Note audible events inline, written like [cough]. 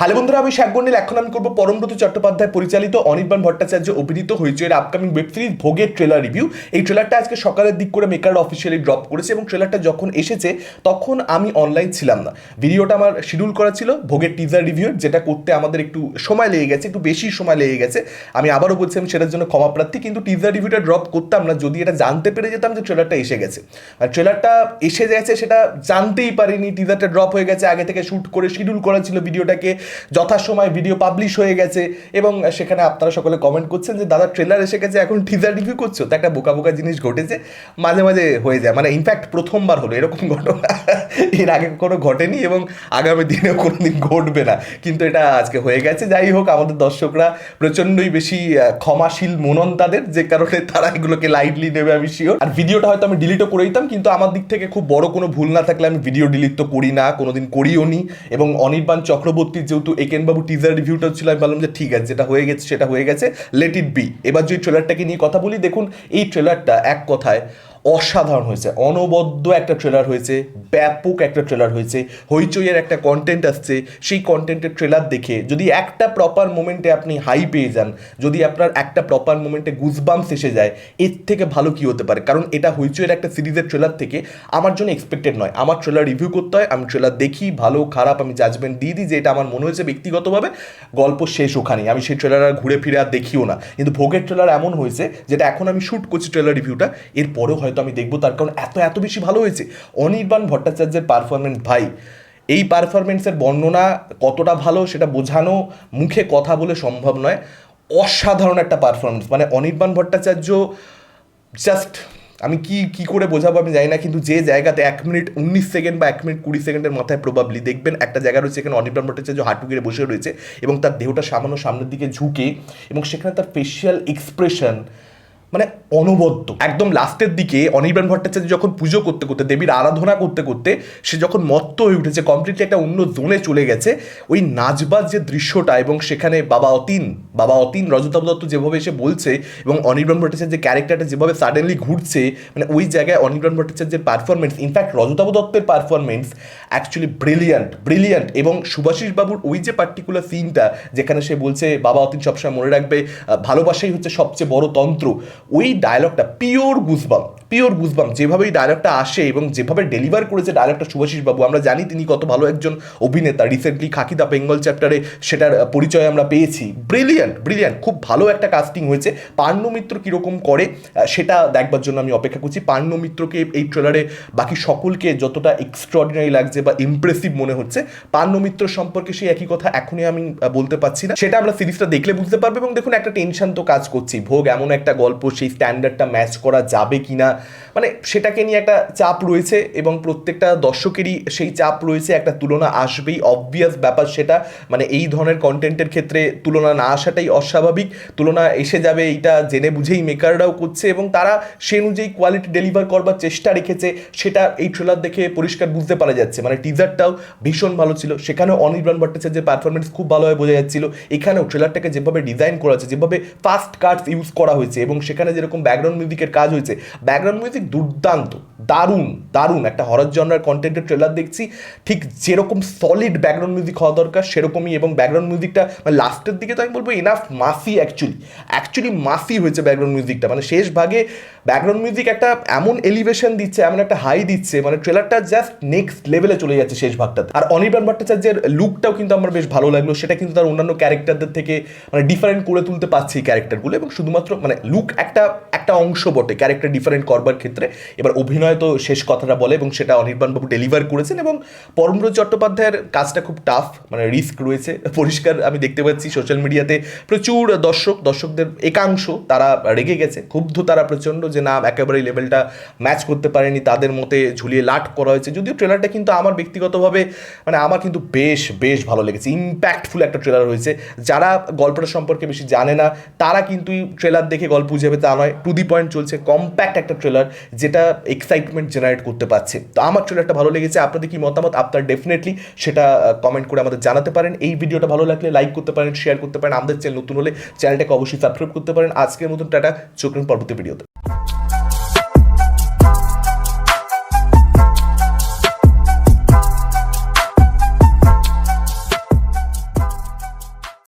Hello বন্ধুরা, আমি শাকবন্ডিল এখন আমি করব পরমব্রত চট্টোপাধ্যায় পরিচালিত অনির্বাণ ভট্টাচার্য অভিনীত এর আপকামিং ওয়েব সিরিজ ভোগের ট্রেলার রিভিউ এই ট্রেলারটা আজকে সকালের দিক করে মেকার অফিসিয়ালি ড্রপ করেছে এবং ট্রেলারটা যখন এসেছে, তখন আমি অনলাইন ছিলাম না। ভিডিওটা আমার শিডিউল করা ছিল ভোগের টিজার রিভিউ যেটা করতে আমাদের একটু সময় লেগে গেছে, একটু বেশি সময় লেগে গেছে। আমি আবারও বলছি, আমি সেটার জন্য ক্ষমা প্রার্থী, কিন্তু টিজার রিভিউটা ড্রপ করতাম না। যদি এটা জানতে পেরে যেতাম যে ট্রেলারটা এসে গেছে। আর ট্রেলারটা এসে গেছে, সেটা জানতেই পারিনি। টিজারটা ড্রপ হয়ে গেছে, আগে থেকে শ্যুট করে শিডিউল করা ছিল ভিডিওটাকে। যথাসময় ভিডিও পাবলিশ হয়ে গেছে এবং সেখানে আপনারা সকলে কমেন্ট করছেন যে, দাদা ট্রেলার এসে গেছে, এখন টিজার রিভিউ করছ? তো একটা বোকা বোকা জিনিস ঘটেছে, মাঝে মাঝে হয়ে যায়। মানে ইনফ্যাক্ট প্রথমবার হলো, এরকম ঘটনা [laughs] এর আগে কোনো ঘটেনি এবং আগামী দিনেও কোনোদিন ঘটবে না। কিন্তু এটা আজকে হয়ে গেছে। যাই হোক, আমাদের দর্শকরা প্রচণ্ডই বেশি ক্ষমাশীল মনন তাদের, যে কারণে তারা এগুলোকে লাইটলি নেবে, আমি শিওর আর ভিডিওটা হয়তো আমি ডিলিটও করে দিতাম, কিন্তু আমার দিক থেকে খুব বড় কোনো ভুল না থাকলে আমি ভিডিও ডিলিট তো করি না, কোনোদিন করিও নি। এবং অনির্বাণ চক্রবর্তীর যেহেতু একেনবাবু টিজার রিভিউটা ছিল, আমি বললাম যে ঠিক আছে, যেটা হয়ে গেছে সেটা হয়ে গেছে লেট ইট বি এবার যদি ট্রেলারটাকে নিয়ে কথা বলি, দেখুন, এই ট্রেলারটা এক কথায় অসাধারণ হয়েছে। অনবদ্য একটা ট্রেলার হয়েছে, ব্যাপক একটা ট্রেলার হয়েছে, হইচইয়ের একটা কন্টেন্ট আসছে। সেই কন্টেন্টের ট্রেলার দেখে যদি একটা প্রপার মোমেন্টে আপনি হাই পেয়ে যান, যদি আপনার একটা প্রপার মোমেন্টে গুজবামস এসে যায়, এর থেকে ভালো কি হতে পারে? কারণ এটা হইচইয়ের একটা সিরিজের ট্রেলার থেকে আমার জন্য এক্সপেক্টেড নয়। আমার ট্রেলার রিভিউ করতে হয়, আমি ট্রেলার দেখি, ভালো, খারাপ, আমি জাজমেন্ট দিয়ে দিই যে এটা আমার মনে হয়েছে ব্যক্তিগতভাবে গল্প শেষ ওখানেই আমি সেই ট্রেলার আর ঘুরে ফিরে আর দেখিও না। কিন্তু ভোগের ট্রেলার এমন হয়েছে যেটা এখন আমি শ্যুট করছি ট্রেলার রিভিউটা এরপরেও হয়তো আমি দেখব, তার কারণ এত এত বেশি ভালো হয়েছে। অনির্বাণ ভট্টাচার্যের পারফরমেন্স ভাই, এই পারফরমেন্সের বর্ণনা কতটা ভালো সেটা বোঝানো মুখে কথা বলে সম্ভব নয়। অসাধারণ একটা পারফরমেন্স মানে অনির্বাণ ভট্টাচার্য জাস্ট আমি কি কি করে বোঝাবো আমি জানি না, কিন্তু যে জায়গাতে এক মিনিট উনিশ সেকেন্ড বা এক মিনিট কুড়ি সেকেন্ডের মাথায় প্রবাবলি দেখবেন একটা জায়গা রয়েছে এখানে অনির্বাণ ভট্টাচার্য হাঁটু গিরে বসে রয়েছে এবং তার দেহটা সামান্য সামনের দিকে ঝুঁকে এবং সেখানে তার ফেশিয়াল এক্সপ্রেশন মানে অনবদ্য। একদম লাস্টের দিকে অনির্বাণ ভট্টাচার্য যখন পুজো করতে করতে, দেবীর আরাধনা করতে করতে, সে যখন মত্ত হয়ে উঠেছে কমপ্লিটলি একটা অন্য জোনে চলে গেছে, ওই নাচবার যে দৃশ্যটা এবং সেখানে বাবা অতীন বাবা অতীন, রজতাভ দত্ত যেভাবে এসে বলছে এবং অনির্বাণ ভট্টাচার্যের ক্যারেক্টারটা যেভাবে সাডেনলি ঘুরছে মানে ওই জায়গায় অনির্বাণ ভট্টাচার্যের পারফরমেন্স ইনফ্যাক্ট রজতাভ দত্তের পারফরমেন্স অ্যাকচুয়ালি ব্রিলিয়ান্ট ব্রিলিয়ান্ট এবং সুভাষিস বাবুর ওই যে পার্টিকুলার সিনটা যেখানে সে বলছে, বাবা অতীন সবসময় মনে রাখবে ভালোবাসাই হচ্ছে সবচেয়ে বড় তন্ত্র। ওই ডায়লগটা পিওর গুজবাম পিওর গুজবাম যেভাবে এই ডায়লগটা আসে এবং যেভাবে ডেলিভার করেছে ডায়লগটা সুভাষিস বাবু, আমরা জানি তিনি কত ভালো একজন অভিনেতা। রিসেন্টলি খাকি দা বেঙ্গল চ্যাপ্টারে সেটার পরিচয় আমরা পেয়েছি। ব্রিলিয়ান্ট ব্রিলিয়ান্ট খুব ভালো একটা কাস্টিং হয়েছে। পার্ণ্য মিত্র কীরকম করে সেটা দেখবার জন্য আমি অপেক্ষা করছি। পার্ণ্য মিত্রকে এই ট্রেলারে বাকি সকলকে যতটা এক্সট্রাঅর্ডিনারি লাগছে বা ইমপ্রেসিভ মনে হচ্ছে পার্ণ্য মিত্র সম্পর্কে সেই একই কথা এখনই আমি বলতে পারছি না। সেটা আমরা সিরিজটা দেখলে বুঝতে পারব এবং দেখুন একটা টেনশন তো কাজ করছি ভোগ এমন একটা গল্প, সেই স্ট্যান্ডার্ডটা ম্যাচ করা যাবে কি না মানে সেটাকে নিয়ে একটা চাপ রয়েছে এবং প্রত্যেকটা দর্শকেরই সেই চাপ রয়েছে, একটা তুলনা আসবেই। অবভিয়াস ব্যাপার সেটা মানে এই ধরনের কন্টেন্টের ক্ষেত্রে তুলনা না আসাটাই অস্বাভাবিক। তুলনা এসে যাবে এইটা জেনে বুঝেই মেকাররাও করছে এবং তারা সে অনুযায়ী কোয়ালিটি ডেলিভার করবার চেষ্টা রেখেছে, সেটা এই ট্রেলার দেখে পরিষ্কার বুঝতে পারা যাচ্ছে। মানে টিজারটাও ভীষণ ভালো ছিল। সেখানেও অনির্বাণ ভট্টাচার্যের পারফরমেন্স খুব ভালোভাবে বোঝা যাচ্ছিল। এখানেও ট্রেলারটাকে যেভাবে ডিজাইন করা হয়েছে, যেভাবে ফাস্ট কাটস ইউজ করা হয়েছে এবং সেখানে যেরকম ব্যাকগ্রাউন্ড মিউজিকের কাজ হয়েছে ব্যাকগ্রাউন্ড মিউজিক দুর্দান্ত। দারুণ দারুণ একটা হরর জনরার কন্টেন্টের ট্রেলার দেখছি। ঠিক যেরকম সলিড ব্যাকগ্রাউন্ড মিউজিক হওয়া দরকার, সেরকমই এবং ব্যাকগ্রাউন্ড মিউজিকটা মানে লাস্টের দিকে তো আমি বলব এনাফ মাসি অ্যাকচুয়ালি অ্যাকচুয়ালি মাসি হয়েছে ব্যাকগ্রাউন্ড মিউজিকটা মানে শেষ ভাগে ব্যাকগ্রাউন্ড মিউজিক একটা এমন এলিভেশন দিচ্ছে, এমন একটা হাই দিচ্ছে মানে ট্রেলারটা জাস্ট নেক্সট লেভেলে চলে যাচ্ছে শেষ ভাগটাতে। আর অনির্বাণ ভট্টাচার্যের লুকটাও কিন্তু আমার বেশ ভালো লাগল, সেটা কিন্তু তার অন্যান্য ক্যারেক্টারদের থেকে মানে ডিফারেন্ট করে তুলতে পারছি ক্যারেক্টারগুলো এবং শুধুমাত্র মানে লুক একটা একটা অংশ বটে ক্যারেক্টার ডিফারেন্ট করবার ক্ষেত্রে। এবার অভিনয় তো শেষ কথাটা বলে এবং সেটা অনির্বাণবাবু ডেলিভার করেছেন এবং পরমব্রত চট্টোপাধ্যায়ের কাজটা খুব টাফ মানে রিস্ক রয়েছে, পরিষ্কার আমি দেখতে পাচ্ছি সোশ্যাল মিডিয়াতে প্রচুর দর্শক, দর্শকদের একাংশ তারা রেগে গেছে, ক্ষুব্ধ তারা প্রচণ্ড যে না, একেবারেই লেভেলটা ম্যাচ করতে পারেনি, তাদের মতে ঝুলিয়ে লাট করা হয়েছে, যদিও ট্রেলারটা কিন্তু আমার ব্যক্তিগতভাবে মানে আমার কিন্তু বেশ বেশ ভালো লেগেছে ইম্প্যাক্টফুল একটা ট্রেলার হয়েছে যারা গল্পটা সম্পর্কে বেশি জানে না, তারা কিন্তু ট্রেলার দেখে গল্প বুঝে যাবে, তা নয় টু দি পয়েন্ট চলছে কম্প্যাক্ট একটা ট্রেলার যেটা এক্সাইটমেন্ট জেনারেট করতে পারছে। তো আমার ট্রেলারটা ভালো লেগেছে। আপনাদের কি মতামত? আপনার ডেফিনেটলি সেটা কমেন্ট করে আমাদের জানাতে পারেন। এই ভিডিওটা ভালো লাগলে লাইক করতে পারেন শেয়ার করতে পারেন। আমাদের চ্যানেল নতুন হলে চ্যানেলটাকে অবশ্যই সাবস্ক্রাইব করতে পারেন। আজকের মতন টাটা। চোখ পরবর্তী ভিডিওতে